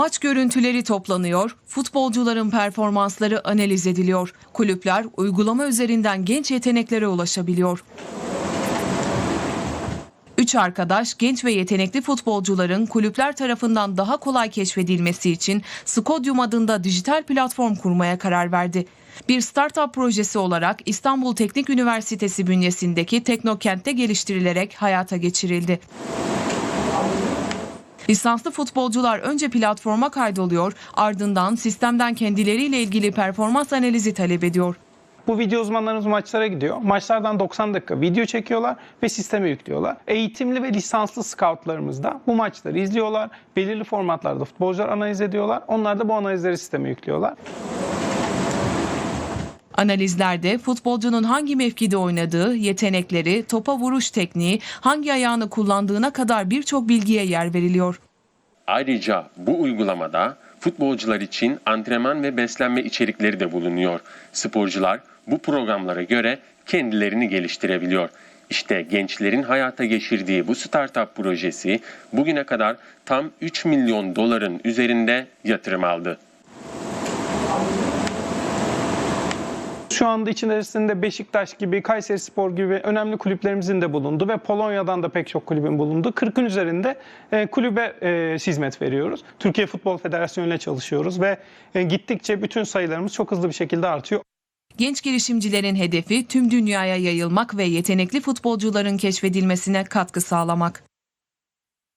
Maç görüntüleri toplanıyor, futbolcuların performansları analiz ediliyor. Kulüpler uygulama üzerinden genç yeteneklere ulaşabiliyor. Üç arkadaş genç ve yetenekli futbolcuların kulüpler tarafından daha kolay keşfedilmesi için Skodyum adında dijital platform kurmaya karar verdi. Bir startup projesi olarak İstanbul Teknik Üniversitesi bünyesindeki Teknokent'te geliştirilerek hayata geçirildi. Lisanslı futbolcular önce platforma kaydoluyor, ardından sistemden kendileriyle ilgili performans analizi talep ediyor. Bu video uzmanlarımız maçlara gidiyor. Maçlardan 90 dakika video çekiyorlar ve sisteme yüklüyorlar. Eğitimli ve lisanslı scoutlarımız da bu maçları izliyorlar. Belirli formatlarda futbolcular analiz ediyorlar. Onlar da bu analizleri sisteme yüklüyorlar. Analizlerde futbolcunun hangi mevkide oynadığı, yetenekleri, topa vuruş tekniği, hangi ayağını kullandığına kadar birçok bilgiye yer veriliyor. Ayrıca bu uygulamada futbolcular için antrenman ve beslenme içerikleri de bulunuyor. Sporcular bu programlara göre kendilerini geliştirebiliyor. İşte gençlerin hayata geçirdiği bu startup projesi bugüne kadar tam 3 milyon doların üzerinde yatırım aldı. Şu anda içerisinde Beşiktaş gibi, Kayseri Spor gibi önemli kulüplerimizin de bulundu ve Polonya'dan da pek çok kulübün bulundu. 40'ın üzerinde e, kulübe e, hizmet veriyoruz. Türkiye Futbol Federasyonu ile çalışıyoruz ve e, gittikçe bütün sayılarımız çok hızlı bir şekilde artıyor. Genç girişimcilerin hedefi tüm dünyaya yayılmak ve yetenekli futbolcuların keşfedilmesine katkı sağlamak.